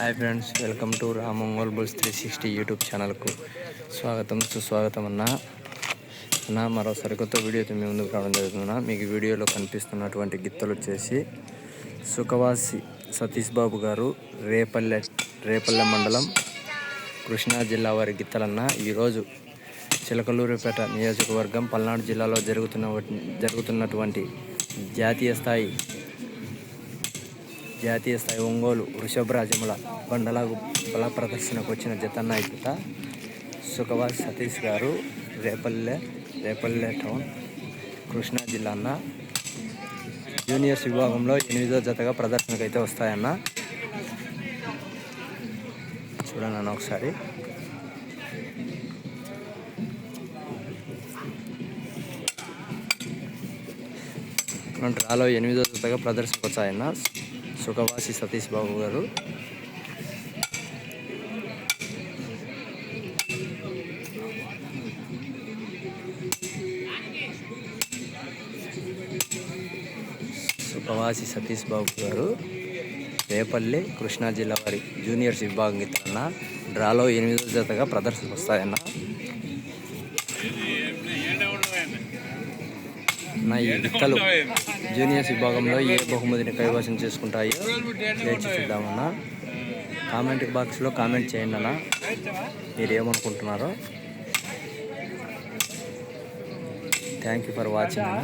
Hi friends welcome to Ramangol Bulls three sixty YouTube ఛానల్కు స్వాగతం సుస్వాగతం అన్న. అన్న మరో సరికొత్త వీడియోతో మీ ముందుకు రావడం జరుగుతున్నా మీకు వీడియోలో కనిపిస్తున్నటువంటి గిత్తలు వచ్చేసి సుఖవాసి సతీష్ బాబు గారు రేపల్లె రేపల్లె మండలం కృష్ణా జిల్లా వారి గిత్తలన్న. ఈరోజు చిలకలూరుపేట నియోజకవర్గం పల్నాడు జిల్లాలో జరుగుతున్న జరుగుతున్నటువంటి జాతీయ స్థాయి జాతీయ స్థాయి ఒంగోలు వృషభరాజముల బండలాగు బల ప్రదర్శనకు వచ్చిన జతన్న సుఖవాస్ సతీష్ గారు రేపల్లె రేపల్లె టౌన్ కృష్ణా జిల్లా అన్న. జూనియర్స్ విభాగంలో ఎనిమిదో జతగా ప్రదర్శనకు అయితే వస్తాయన్న. చూడండి అన్న ఒకసారి. మన డ్రాలో ఎనిమిదో జతగా ప్రదర్శనకు వచ్చాయన్న. సుఖవాసి సతీష్ బాబు గారు సుఖవాసి సతీష్ బాబు గారు రేపల్లి కృష్ణా జిల్లా వారి జూనియర్స్ విభాగం ఇతరన్న డ్రాలో ఎనిమిదో జతగా ప్రదర్శనకు వస్తాయన్న నా ఈ జూనియర్స్ విభాగంలో ఏ బహుమతిని కైవసం చేసుకుంటాయో వేచి చూద్దామన్నా. కామెంట్ బాక్స్లో కామెంట్ చేయండి అన్న. మీరు ఏమనుకుంటున్నారో. థ్యాంక్ యూ ఫర్ వాచింగ్ అన్న.